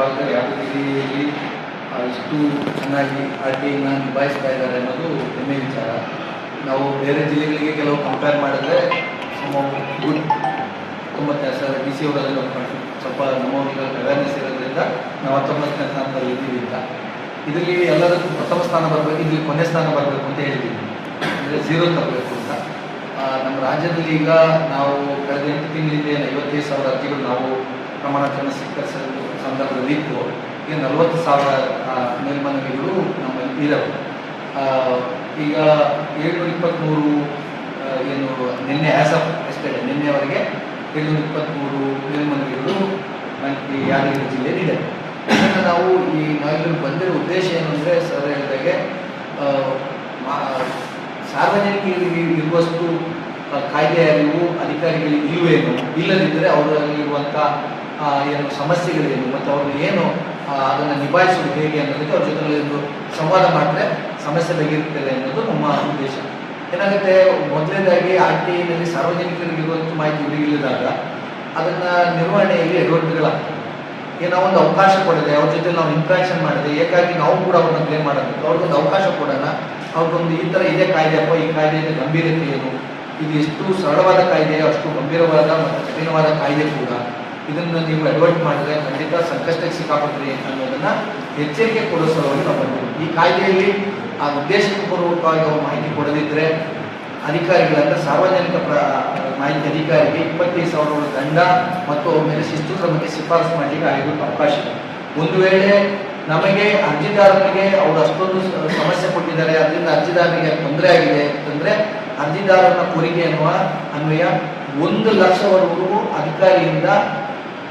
ಭಾಗದಲ್ಲಿ ಆ, ಇಷ್ಟು ಚೆನ್ನಾಗಿ ಆರ್ ಟಿ ಐನ ನಿಭಾಯಿಸ್ತಾ ಇದ್ದಾರೆ ಅನ್ನೋದು ಹೆಮ್ಮೆ ವಿಚಾರ. ನಾವು ಬೇರೆ ಜಿಲ್ಲೆಗಳಿಗೆ ಕೆಲವು ಕಂಪೇರ್ ಮಾಡಿದ್ರೆ ಗುಡ್ ತುಂಬ ಸರ್ ಡಿ ಸಿ ಅವರಲ್ಲಿ ನಾವು ಸ್ವಲ್ಪ ನಮ್ಮವರಿಗೆ ಅವೇರ್ನೆಸ್ ಇರೋದ್ರಿಂದ ನಾವು ಹತ್ತೊಂಬತ್ತನೇ ಸ್ಥಾನದಲ್ಲಿ ಇದ್ದೀವಿ ಅಂತ. ಇದರಲ್ಲಿ ಎಲ್ಲದಕ್ಕೂ ಪ್ರಥಮ ಸ್ಥಾನ ಬರಬೇಕು ಇಲ್ಲಿ ಕೊನೆ ಸ್ಥಾನ ಬರಬೇಕು ಅಂತ ಹೇಳ್ತೀವಿ ಅಂದರೆ ಝೀರೋ ತರಬೇಕು ಅಂತ. ನಮ್ಮ ರಾಜ್ಯದಲ್ಲಿ ಈಗ ನಾವು ಕಳೆದ ಎಂಟು ತಿಂಗಳಿಂದ ಐವತ್ತೈದು ಸಾವಿರ ಅರ್ಜಿಗಳು ನಾವು ಪ್ರಮಾಣ ಸ್ವೀಕರಿಸ ಸಂದರ್ಭದಲ್ಲಿ ಇತ್ತು. ಈಗ ನಲವತ್ತು ಸಾವಿರ ಮೇಲ್ಮನವಿಗಳು ನಮ್ಮಲ್ಲಿ ಇದ್ದಾವೆ ಈಗ ಏಳ್ನೂರ ಇಪ್ಪತ್ತ್ಮೂರು ಏನು ನಿನ್ನೆ ಆಸ್ ಆಫ್ ಎಸ್ಟೇಟ್ ನಿನ್ನೆವರೆಗೆ ಏಳ್ನೂರ ಇಪ್ಪತ್ತ್ಮೂರು ಮೇಲ್ಮನವಿಗಳು ನಮಗೆ ಯಾದಗಿರಿ ಜಿಲ್ಲೆಯಲ್ಲಿ ಇದೆ ಇದನ್ನು ನಾವು ಈ ನಾವಿಲ್ಲಿ ಬಂದಿರೋ ಉದ್ದೇಶ ಏನು ಅಂದರೆ ಸರ್ ಹೇಳಿದಾಗೆ ಸಾರ್ವಜನಿಕರಿಗೆ ಇರುವಷ್ಟು ಕಾಯ್ದೆ ಅರಿವು ಅಧಿಕಾರಿಗಳಿಗೆ ಇಲ್ಲವೇನು ಇಲ್ಲದಿದ್ದರೆ ಅವರಲ್ಲಿ ಇರುವಂಥ ಆ, ಏನು ಸಮಸ್ಯೆಗಳೇನು ಮತ್ತು ಅವರು ಏನು ಅದನ್ನು ನಿಭಾಯಿಸುವುದು ಹೇಗೆ ಅನ್ನೋದಕ್ಕೆ ಅವ್ರ ಜೊತೆ ಒಂದು ಸಂವಾದ ಮಾಡಿದ್ರೆ ಸಮಸ್ಯೆ ಬಗೆಹರಿಯುತ್ತದೆ ಅನ್ನೋದು ನಮ್ಮ ಉದ್ದೇಶ. ಏನಾಗುತ್ತೆ ಮೊದಲನೇದಾಗಿ ಆರ್ ಟಿ ಐನಲ್ಲಿ ಸಾರ್ವಜನಿಕರಿಗೆ ಇರುವಂಥ ಮಾಹಿತಿ ಇಲ್ಲದಾಗ ಅದನ್ನು ನಿರ್ವಹಣೆಯಲ್ಲಿ ಎಡವಟ್ಟುಗಳಾಗ್ತದೆ ಏನೋ ಒಂದು ಅವಕಾಶ ಕೊಡದೆ, ಅವ್ರ ಜೊತೆ ನಾವು ಇಂಟ್ರಾಕ್ಷನ್ ಮಾಡಿದೆ, ಏಕಾಗಿ ನಾವು ಕೂಡ ಅವ್ರನ್ನ ಕ್ಲೇಮ್ ಮಾಡಬೇಕು ಅವ್ರಿಗೊಂದು ಅವಕಾಶ ಕೊಡೋಣ. ಅವ್ರಿಗೊಂದು ಈ ಥರ ಇದೇ ಕಾಯ್ದೆ ಅಪ್ಪ ಈ ಕಾಯ್ದೆಯ ಗಂಭೀರತೆ ಏನು? ಇದು ಎಷ್ಟು ಸರಳವಾದ ಕಾಯ್ದೆ, ಅಷ್ಟು ಗಂಭೀರವಾದ ಮತ್ತು ಕಠಿಣವಾದ ಕಾಯ್ದೆ ಕೂಡ. ಇದನ್ನು ನೀವು ಅಡ್ವರ್ಟ್ ಮಾಡಿದ್ರೆ ಖಂಡಿತ ಸಂಕಷ್ಟಕ್ಕೆ ಸಿಕ್ಕಾಪಟ್ರಿ ಅನ್ನೋದನ್ನ ಎಚ್ಚರಿಕೆ ಕೊಡೋ ಸಲುವಾಗಿ ನಾವು ಬಂದಿದ್ದೀವಿ ಈ ಕಾಯ್ದೆಯಲ್ಲಿ ಆ ಉದ್ದೇಶಕ್ಕೆ ಪೂರ್ವಕವಾಗಿ ಅವ್ರು ಮಾಹಿತಿ ಕೊಡದಿದ್ದರೆ ಅಧಿಕಾರಿಗಳಂತ ಸಾರ್ವಜನಿಕ ಪ್ರ ಮಾಹಿತಿ ಅಧಿಕಾರಿಗೆ ಇಪ್ಪತ್ತೈದು ಸಾವಿರ ದಂಡ ಮತ್ತು ಅವ್ರ ಮೇಲೆ ಶಿಸ್ತು ಕ್ರಮಕ್ಕೆ ಶಿಫಾರಸು ಮಾಡಲಿಕ್ಕೆ ಆಯೋಗಕ್ಕೆ ಅವಕಾಶ ಇದೆ. ಒಂದು ವೇಳೆ ನಮಗೆ ಅರ್ಜಿದಾರರಿಗೆ ಅವರು ಅಷ್ಟೊಂದು ಸಮಸ್ಯೆ ಕೊಟ್ಟಿದ್ದಾರೆ, ಅದರಿಂದ ಅರ್ಜಿದಾರರಿಗೆ ತೊಂದರೆ ಆಗಿದೆ ಅಂತಂದ್ರೆ ಅರ್ಜಿದಾರನ ಕೋರಿಕೆ ಅನ್ನುವ ಅನ್ವಯ ಒಂದು ಲಕ್ಷವರೆಗೂ ಅಧಿಕಾರಿಯಿಂದ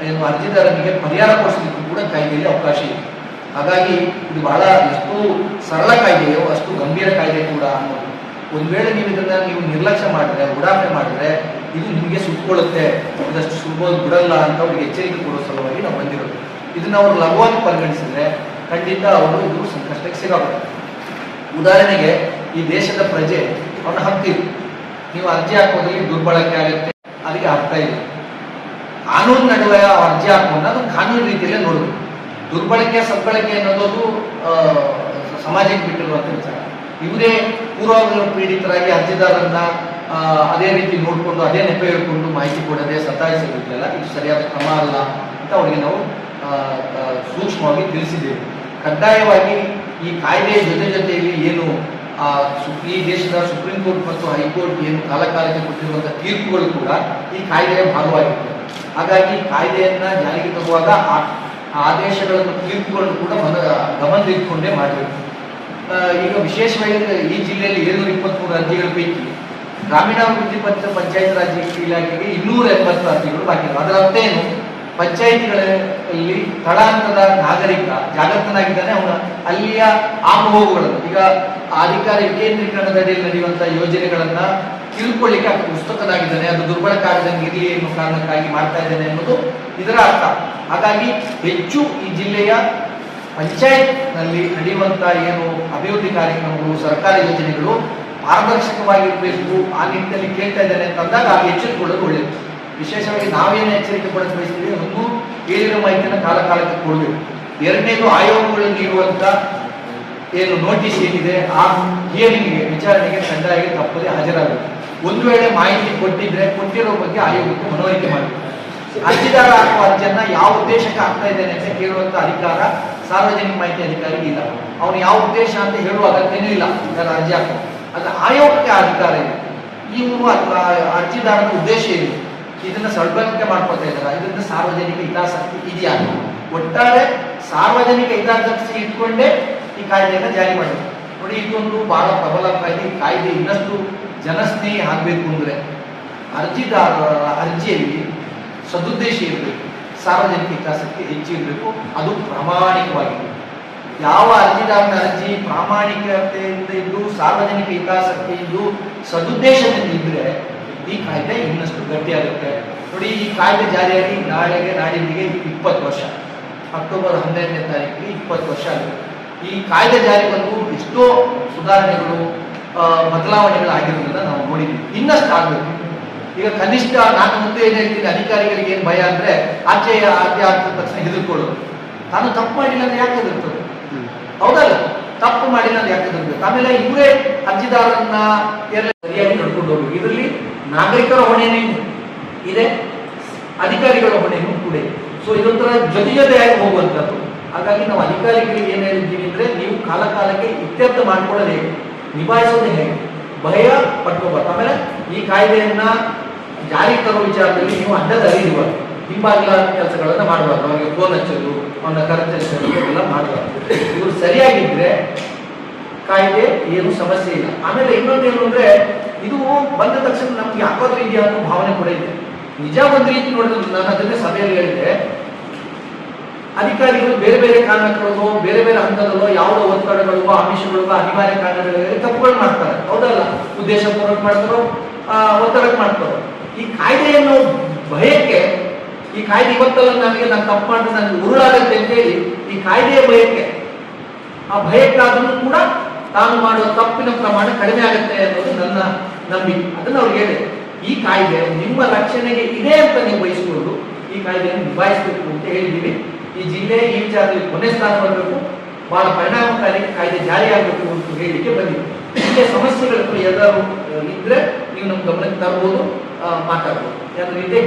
ಏನು ಅರ್ಜಿದಾರನಿಗೆ ಪರಿಹಾರ ಕೊಡಿಸಲಿಕ್ಕೂ ಕೂಡ ಕಾಯ್ದೆಯಲ್ಲಿ ಅವಕಾಶ ಇದೆ. ಹಾಗಾಗಿ ಇದು ಬಹಳ ಎಷ್ಟು ಸರಳ ಕಾಯ್ದೆಯೋ, ಅಷ್ಟು ಗಂಭೀರ ಕಾಯ್ದೆ ಕೂಡ ಅನ್ನೋದು. ಒಂದು ವೇಳೆ ನೀವು ಇದನ್ನ ನೀವು ನಿರ್ಲಕ್ಷ್ಯ ಮಾಡಿದ್ರೆ, ಉಡಾಫೆ ಮಾಡಿದ್ರೆ, ಇದು ನಿಮಗೆ ಸುಟ್ಕೊಳ್ಳುತ್ತೆ. ಇದಷ್ಟು ಸುಲಭವಾಗಿ ಬಿಡಲ್ಲ ಅಂತ ಅವ್ರಿಗೆ ಎಚ್ಚರಿಕೆ ಕೊಡೋ ಸಲುವಾಗಿ ನಾವು ಬಂದಿರೋದು. ಇದನ್ನ ಅವರು ಲಘುವಾಗಿ ಪರಿಗಣಿಸಿದ್ರೆ ಖಂಡಿತ ಅವರು ಇದು ಸಂಕಷ್ಟಕ್ಕೆ ಸಿಗಬಹುದು ಉದಾಹರಣೆಗೆ, ಈ ದೇಶದ ಪ್ರಜೆ ಅವನ ಹಕ್ಕಿದೆ ನೀವು ಅರ್ಜಿ ಹಾಕೋದ್ರಲ್ಲಿ ದುರ್ಬಳಕೆ ಆಗುತ್ತೆ ಅದಕ್ಕೆ ಅರ್ಥ ಇಲ್ಲ. ಕಾನೂನು ನಡುವೆ ಅರ್ಜಿ ಹಾಕೊಂಡು ಅದನ್ನು ಕಾನೂನು ರೀತಿಯಲ್ಲೇ ನೋಡಬೇಕು. ದುರ್ಬಳಕೆ, ಸದ್ಬಳಕೆ ಅನ್ನೋದು ಸಮಾಜಕ್ಕೆ ಬಿಟ್ಟಿರುವಂಥ ವಿಚಾರ. ಇವರೇ ಪೂರ್ವ ಪೀಡಿತರಾಗಿ ಅರ್ಜಿದಾರರನ್ನ ಅದೇ ರೀತಿ ನೋಡಿಕೊಂಡು, ಅದೇ ನೆಪ ಹೇಳ್ಕೊಂಡು ಮಾಹಿತಿ ಕೊಡದೆ ಸತಾಯಿಸೋದಿಲ್ಲ ಇದು ಸರಿಯಾದ ಕ್ರಮ ಅಲ್ಲ ಅಂತ ಅವರಿಗೆ ನಾವು ಸೂಕ್ಷ್ಮವಾಗಿ ತಿಳಿಸಿದ್ದೇವೆ. ಕಡ್ಡಾಯವಾಗಿ ಈ ಕಾಯ್ದೆಯ ಜೊತೆ ಜೊತೆಯಲ್ಲಿ ಏನು ಈ ದೇಶದ ಸುಪ್ರೀಂ ಕೋರ್ಟ್ ಮತ್ತು ಹೈಕೋರ್ಟ್ ಏನು ಕಾಲಕಾಲಕ್ಕೆ ಕೊಟ್ಟಿರುವಂತಹ ತೀರ್ಪುಗಳು ಕೂಡ ಈ ಕಾಯ್ದೆಯ ಭಾಗವಾಗಿರ್ತದೆ ಹಾಗಾಗಿ ಕಾಯ್ದೆಯನ್ನ ಜಾರಿಗೆ ತರುವಾಗ ಆದೇಶಗಳನ್ನು ತೀರ್ಪುಗಳನ್ನು ಕೂಡ ಮನ ಗಮನದಲ್ಲಿಟ್ಟುಕೊಂಡೇ ಮಾಡಬೇಕು. ಈಗ ವಿಶೇಷವಾಗಿ ಈ ಜಿಲ್ಲೆಯಲ್ಲಿ ಏಳ್ನೂರ ಇಪ್ಪತ್ಮೂರು ಅರ್ಜಿಗಳ ಪೈಕಿ ಗ್ರಾಮೀಣಾಭಿವೃದ್ಧಿ ಪತ್ರ ಪಂಚಾಯತ್ ರಾಜ್ ಇಲಾಖೆಗೆ ಇನ್ನೂರ ಎಂಬತ್ತು ಅರ್ಜಿಗಳು ಬಾಕಿ ಅದರ ಅರ್ಥ ಏನು? ಪಂಚಾಯಿತಿಗಳಲ್ಲಿ ತಳಹಂತದ ನಾಗರಿಕ ಜಾಗೃತನಾಗಿದ್ದಾನೆ ಅವನ. ಅಲ್ಲಿಯ ಆಮಹೋಗುಗಳನ್ನು ಈಗ ಅಧಿಕಾರ ಅಧಿಕಾರಿ ವಿಕೇಂದ್ರೀಕರಣದ ಅಡಿಯಲ್ಲಿ ನಡೆಯುವಂತಹ ಯೋಜನೆಗಳನ್ನ ತಿಳ್ಕೊಳ್ಳಿಕ್ಕೆ ಆ ಪುಸ್ತಕನಾಗಿದ್ದಾನೆ ಅದು ದುರ್ಬಳಕೆ ಆಗದಂಗೆ ಇರಲಿ ಎನ್ನುವ ಕಾರಣಕ್ಕಾಗಿ ಮಾಡ್ತಾ ಇದ್ದಾನೆ ಅನ್ನೋದು ಇದರ ಅರ್ಥ. ಹಾಗಾಗಿ ಹೆಚ್ಚು ಈ ಜಿಲ್ಲೆಯ ಪಂಚಾಯತ್ನಲ್ಲಿ ನಡೆಯುವಂತಹ ಏನು ಅಭಿವೃದ್ಧಿ ಕಾರ್ಯಕ್ರಮಗಳು, ಸರ್ಕಾರಿ ಯೋಜನೆಗಳು ಪಾರದರ್ಶಕವಾಗಿರಬೇಕು ಆ ನಿಟ್ಟಿನಲ್ಲಿ ಕೇಳ್ತಾ ಇದ್ದಾನೆ ಅಂತ ಅಂದಾಗ ಆಗ ಎಚ್ಚರಿಕೊಳ್ಳೋದು ಒಳ್ಳೆಯದು ವಿಶೇಷವಾಗಿ ನಾವೇನು ಎಚ್ಚರಿಕೆ ಪಡೆದು ಬಯಸ್ತೀವಿ, ಒಂದು ಹೇಳಿರೋ ಮಾಹಿತಿಯನ್ನು ಕಾಲ ಕಾಲಕ್ಕೆ ಕೊಡಬೇಕು. ಎರಡನೇದು ಆಯೋಗಗಳು ನೀಡುವಂತ ಏನು ನೋಟಿಸ್ ಏನಿದೆ, ಆ ಹಿಯರಿಂಗ್ಗೆ ವಿಚಾರಣೆಗೆ ಕಡ್ಡಾಯಿಗೆ ತಪ್ಪದೆ ಹಾಜರಾಗಬೇಕು. ಒಂದು ವೇಳೆ ಮಾಹಿತಿ ಕೊಟ್ಟಿದ್ರೆ ಕೊಟ್ಟಿರೋ ಬಗ್ಗೆ ಆಯೋಗಕ್ಕೆ ಮನವರಿಕೆ ಮಾಡಬೇಕು ಅರ್ಜಿದಾರ ಹಾಕುವ ಅರ್ಜಿಯನ್ನ ಯಾವ ಉದ್ದೇಶಕ್ಕೆ ಹಾಕ್ತಾ ಇದ್ದೇನೆ ಅಂತ ಕೇಳುವಂತ ಅಧಿಕಾರ ಸಾರ್ವಜನಿಕ ಮಾಹಿತಿ ಅಧಿಕಾರಿಗೆ ಇಲ್ಲ. ಅವನು ಯಾವ ಉದ್ದೇಶ ಅಂತ ಹೇಳುವ ಅಗತ್ಯನೂ ಇಲ್ಲ. ಇದರ ಅರ್ಜಿ ಹಾಕುವ ಅದು ಆಯೋಗಕ್ಕೆ ಅಧಿಕಾರ ಇದೆ. ಇವರು ಅರ್ಜಿದಾರನ ಉದ್ದೇಶ ಏನು? ಇದನ್ನ ಸಡ್ಬಳಕೆ ಮಾಡ್ಕೊತಾ ಇದ್ದಾರೆ. ಇದರಿಂದ ಸಾರ್ವಜನಿಕ ಹಿತಾಸಕ್ತಿ ಇದೆಯಾ? ಒಟ್ಟಾರೆ ಸಾರ್ವಜನಿಕ ಹಿತಾಸಕ್ತಿ ಇಟ್ಕೊಂಡೇ ಈ ಕಾಯ್ದೆಯನ್ನು ಜಾರಿ ಮಾಡಬೇಕು. ನೋಡಿ ಇದೊಂದು ಬಹಳ ಪ್ರಬಲ ಕಾಯ್ದೆ ಕಾಯ್ದೆ ಇನ್ನಷ್ಟು ಜನಸ್ನೇಹಿ ಆಗಬೇಕು ಅಂದ್ರೆ ಅರ್ಜಿದಾರರ ಅರ್ಜಿಯಲ್ಲಿ ಸದುದ್ದೇಶ ಇರಬೇಕು, ಸಾರ್ವಜನಿಕ ಹಿತಾಸಕ್ತಿ ಹೆಚ್ಚಿರಬೇಕು ಅದು ಪ್ರಾಮಾಣಿಕವಾಗಿರಬೇಕು ಯಾವ ಅರ್ಜಿದಾರನ ಅರ್ಜಿ ಪ್ರಾಮಾಣಿಕತೆಯಿಂದ ಇದ್ದು, ಸಾರ್ವಜನಿಕ ಹಿತಾಸಕ್ತಿ ಇದ್ದು ಸದುದ್ದೇಶದಿಂದ ಇದ್ರೆ ಈ ಕಾಯ್ದೆ ಇನ್ನಷ್ಟು ಗಟ್ಟಿಯಾಗುತ್ತೆ ನೋಡಿ, ಈ ಕಾಯ್ದೆ ಜಾರಿಯಾಗಿ ನಾಳೆಗೆ ನಾಡಿನಿಗೆ ಇಪ್ಪತ್ತು ವರ್ಷ. ಅಕ್ಟೋಬರ್ ಹನ್ನೆರಡನೇ ತಾರೀಕಿಗೆ ಇಪ್ಪತ್ತು ವರ್ಷ ಆಗುತ್ತೆ. ಈ ಕಾಯ್ದೆ ಜಾರಿ ಬಂದು ಎಷ್ಟೋ ಸುಧಾರಣೆಗಳು ಬದಲಾವಣೆಗಳು ಆಗಿರೋದನ್ನ ನಾವು ನೋಡಿದ್ವಿ. ಇನ್ನಷ್ಟು ಆಗಬೇಕು. ಈಗ ಕನಿಷ್ಠ ನಾನು ಮುಂದೆ ಏನು ಹೇಳ್ತೀನಿ, ಅಧಿಕಾರಿಗಳಿಗೆ ಏನು ಭಯ ಅಂದ್ರೆ ಆಚೆ ಆಚೆ ಆದ ತಕ್ಷಣ ಹೆದರ್ಕೊಳ್ಳೋದು. ತಾನು ತಪ್ಪು ಮಾಡಿಲ್ಲ ಅಂದ್ರೆ ಯಾಕೆ ಹೆದರ್ತದೆ? ಹೌದಲ್ಲ? ತಪ್ಪು ಮಾಡಿಲ್ಲ ಅಂದ್ರೆ ಯಾಕೆ ಹೆದರ್ಬೇಕು? ಆಮೇಲೆ ಇವರೇ ಅರ್ಜಿದಾರರನ್ನ ಸರಿಯಾಗಿ ನಡ್ಕೊಂಡು ಹೋಗ್ಬೇಕು. ಇದರಲ್ಲಿ ನಾಗರಿಕರ ಹೊಣೆನೇ ಇದೆ. ಅಧಿಕಾರಿಗಳ ಹೊಣೆನೂ ಕೂಡ ಇದೆ. ಸೊ ಇದೊಂಥರ ಜೊತೆ ಜೊತೆಯಾಗಿ ಹೋಗುವಂಥದ್ದು. ಹಾಗಾಗಿ ನಾವು ಅಧಿಕಾರಿಗಳಿಗೆ ಏನು ಹೇಳಿದ್ದೀವಿ ಅಂದ್ರೆ ನೀವು ಕಾಲ ಕಾಲಕ್ಕೆ ಇತ್ಯರ್ಥ ಮಾಡ್ಕೊಳ್ಳೋದು ಹೇಗೆ ನಿಭಾಯಿಸೋದು ಹೇಗೆ? ಭಯ ಪಟ್ಕೋಬಾರ್ದು. ಆಮೇಲೆ ಈ ಕಾಯ್ದೆಯನ್ನ ಜಾರಿ ತರೋ ವಿಚಾರದಲ್ಲಿ ನೀವು ಅಡ್ಡದ ಅರಿಯಬಾರ್ದು ಹಿಂಬಾಗಿಲ ಕೆಲಸಗಳನ್ನ ಮಾಡಬಾರ್ದು. ಅವನಿಗೆ ಫೋನ್ ಹಚ್ಚೋದು ಅವನ ಕರೆತರಿಸೋದು ಎಲ್ಲ ಮಾಡಬಾರ್ದು. ಇವರು ಸರಿಯಾಗಿದ್ರೆ ಕಾಯ್ದೆ ಏನು ಸಮಸ್ಯೆ ಇಲ್ಲ. ಆಮೇಲೆ ಇನ್ನೊಂದು ಏನು ಅಂದ್ರೆ, ಇದು ಬಂದ ತಕ್ಷಣ ನಮ್ಗೆ ಯಾಕಾದ್ರೂ ಇದೆಯಾ ಅನ್ನೋ ಭಾವನೆ ಕೂಡ ಇದೆ. ನಿಜ ಒಂದು ರೀತಿ ನೋಡಿದ್ರೆ ನಾನು ಅದನ್ನೇ ಸಭೆಯಲ್ಲಿ ಹೇಳಿದೆ ಅಧಿಕಾರಿಗಳು ಬೇರೆ ಬೇರೆ ಕಾರಣಗಳೋ ಬೇರೆ ಬೇರೆ ಹಂತದಲ್ಲೋ ಯಾವುದೋ ಒತ್ತಡಗಳಿಗೋ ಆಮಿಷಗಳಿಗೋ ಅನಿವಾರ್ಯ ಕಾರಣಗಳಿಗೆ ತಪ್ಪುಗಳು ಮಾಡ್ತಾರೆ. ಹೌದಲ್ಲ? ಉದ್ದೇಶಪೂರ್ವಕ ಮಾಡ್ತಾರೋ ಒತ್ತಡಕ್ಕೆ ಮಾಡ್ತಾರೋ. ಈ ಕಾಯ್ದೆಯನ್ನು ಭಯಕ್ಕೆ, ಈ ಕಾಯ್ದೆ ಇವತ್ತಲ್ಲ ನನಗೆ ನಾನು ತಪ್ಪು ಮಾಡಿದ್ರೆ ನನಗೆ ಉರುಳಾಗತ್ತೆ ಅಂತೇಳಿ ಈ ಕಾಯ್ದೆಯ ಭಯಕ್ಕೆ, ಆ ಭಯಕ್ಕಾದರೂ ಕೂಡ ತಾನು ಮಾಡುವ ತಪ್ಪಿನ ಪ್ರಮಾಣ ಕಡಿಮೆ ಆಗುತ್ತೆ ಅನ್ನೋದು ನನ್ನ ನಂಬಿಕೆ. ಅದನ್ನು ಅವ್ರಿಗೆ ಹೇಳಿ ಈ ಕಾಯ್ದೆ ನಿಮ್ಮ ರಕ್ಷಣೆಗೆ ಇದೆ ಅಂತ ನೀವು ಬಯಸಿಕೊಂಡು ಈ ಕಾಯ್ದೆಯನ್ನು ನಿಭಾಯಿಸಬೇಕು ಅಂತ ಹೇಳಿದ್ದೀವಿ. ಈ ಜಿಲ್ಲೆ ಈ ವಿಚಾರದಲ್ಲಿ ಕೊನೆ ಸ್ಥಾನ ಬರಬೇಕು ಬಹಳ ಪರಿಣಾಮಕಾರಿ ಕಾಯ್ದೆ ಜಾರಿಯಾಗಬೇಕು ಅಂತ ಹೇಳಿಕೆ ಬಂದಿದೆ. ಹೀಗೆ ಸಮಸ್ಯೆಗಳ ಎಲ್ಲರೂ ಇದ್ರೆ ನೀವು ನಮ್ಮ ಗಮನಕ್ಕೆ ತರಬಹುದು ಮಾತಾಡ್ಬೋದು. ಯಾಕಂದ್ರೆ ಇದೇ